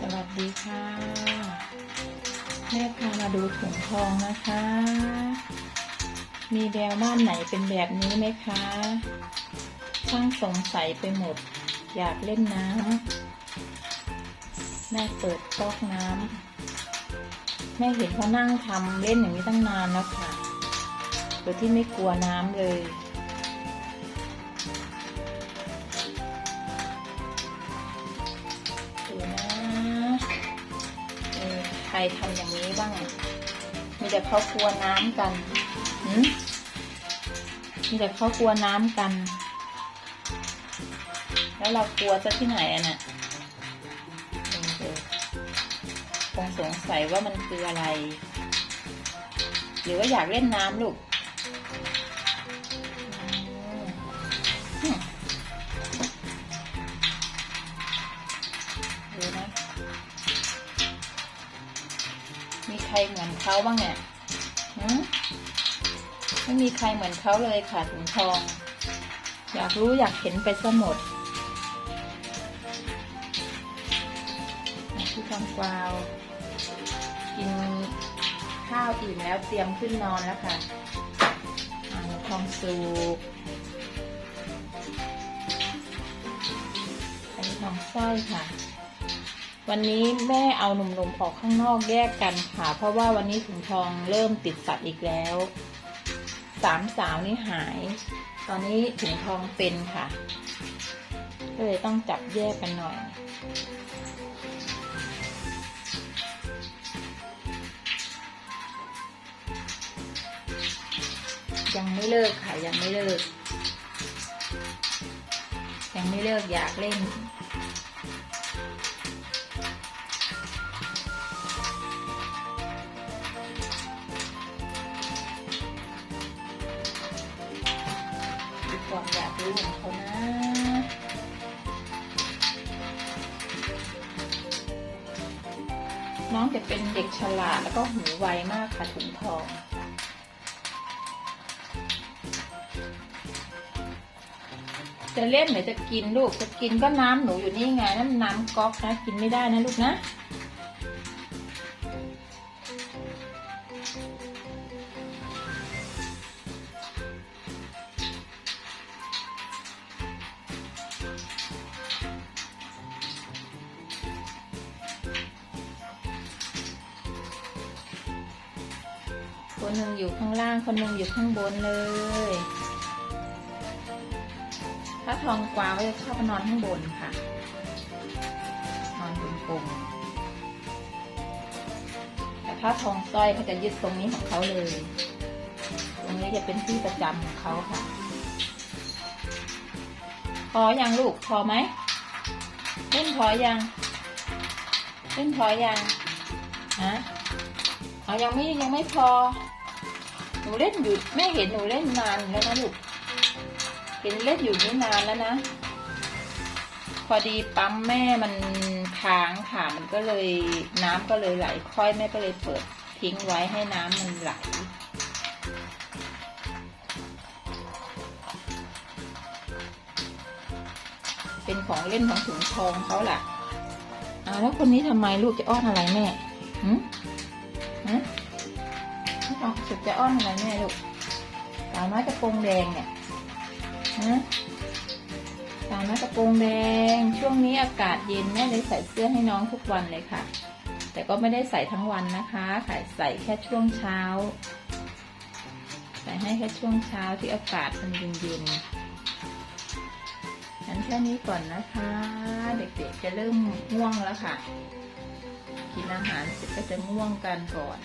สวัสดีค่ะ แม่พามาดูถุงทองนะคะ มีแววบ้านไหนเป็นแบบนี้ไหมคะช่างสงสัยไปหมด อยากเล่นน้ำแม่เปิดก๊อกน้ำแม่เห็นเขานั่งทำเล่นอย่างนี้ตั้งนานแล้วค่ะโดยที่ไม่กลัวน้ำเลย ทำอย่างนี้บ้าง มีแต่เขากลัวน้ำกันมีแต่เขากลัวน้ำกัน แล้วเรากลัวจะที่ไหนอะน่ะเออคงสงสัยว่ามันคืออะไร หรือว่าอยากเล่นน้ำลูก รเหมือนเขาบ้างเนี่ยไม่มีใครเหมือนเขาเลยค่ะถุงทอง อยากรู้อยากเห็นไปซะหมดพี่ทองกวาวกินข้าวอิ่มแล้วเตรียมขึ้นนอนแล้วค่ะอ่าทองสุกอันนี้ทองสร้อยค่ะ วันนี้แม่เอาหนุ่มๆออกข้างนอกแยกกันค่ะ เพราะว่าวันนี้ถุงทองเริ่มติดสัตว์อีกแล้วสามสาวนี่หาย ตอนนี้ถุงทองเป็นค่ะก็เลยต้องจับแยกกันหน่อย ยังไม่เลิกค่ะยังไม่เลิก ยังไม่เลิกอยากเล่น ความอยากรู้ของเขานะน้องจะเป็นเด็กฉลาดแล้วก็หูไวมากค่ะถุงทองจะเล่นหรือจะกินลูกจะกินก็น้ำหนูอยู่นี่ไงนั่นน้ำก๊อกนะกินไม่ได้นะลูกนะ คนหนึ่งอยู่ข้างล่าง คนหนึ่งอยู่ข้างบนเลย ถ้าทองกวาวก็จะชอบมานอนข้างบนค่ะ นอนบนกลมแต่ถ้าทองสร้อยเขาจะยึดตรงนี้ของเขาเลย ตรงนี้จะเป็นที่ประจำของเขาค่ะ พอยังลูก พอไหมเล่นพอยังเล่นพอยังฮะเอยังไม่ยังไม่พอ หนูเล่นอยู่แม่เห็นหนูเล่นนานแล้วนะลูก เห็นเล่นอยู่นี่นานแล้วนะ พอดีปั๊มแม่มันค้างค่ะมันก็เลยน้ำก็เลยไหล ค่อยแม่ก็เลยเปิดทิ้งไว้ให้น้ำมันไหลเป็นของเล่นของถุงทองเขาแหละอ่าแล้วคนนี้ทำไมลูกจะอ้อนอะไรแม่หืมหื พี่ทองสุดจะอ้อนอะไรแม่ลูกสาวน้อยกระโปรงแดงเนี่ยฮะสาวน้อยกระโปรงแดง ช่วงนี้อากาศเย็นแม่เลยใส่เสื้อให้น้องทุกวันเลยค่ะ แต่ก็ไม่ได้ใส่ทั้งวันนะคะใส่ใส่แค่ช่วงเช้า ใส่ให้แค่ช่วงเช้าที่อากาศมันเย็นๆงั้นแค่นี้ก่อนนะคะ เด็กๆจะเริ่มง่วงแล้วค่ะ กินอาหารเสร็จก็จะง่วงกันก่อน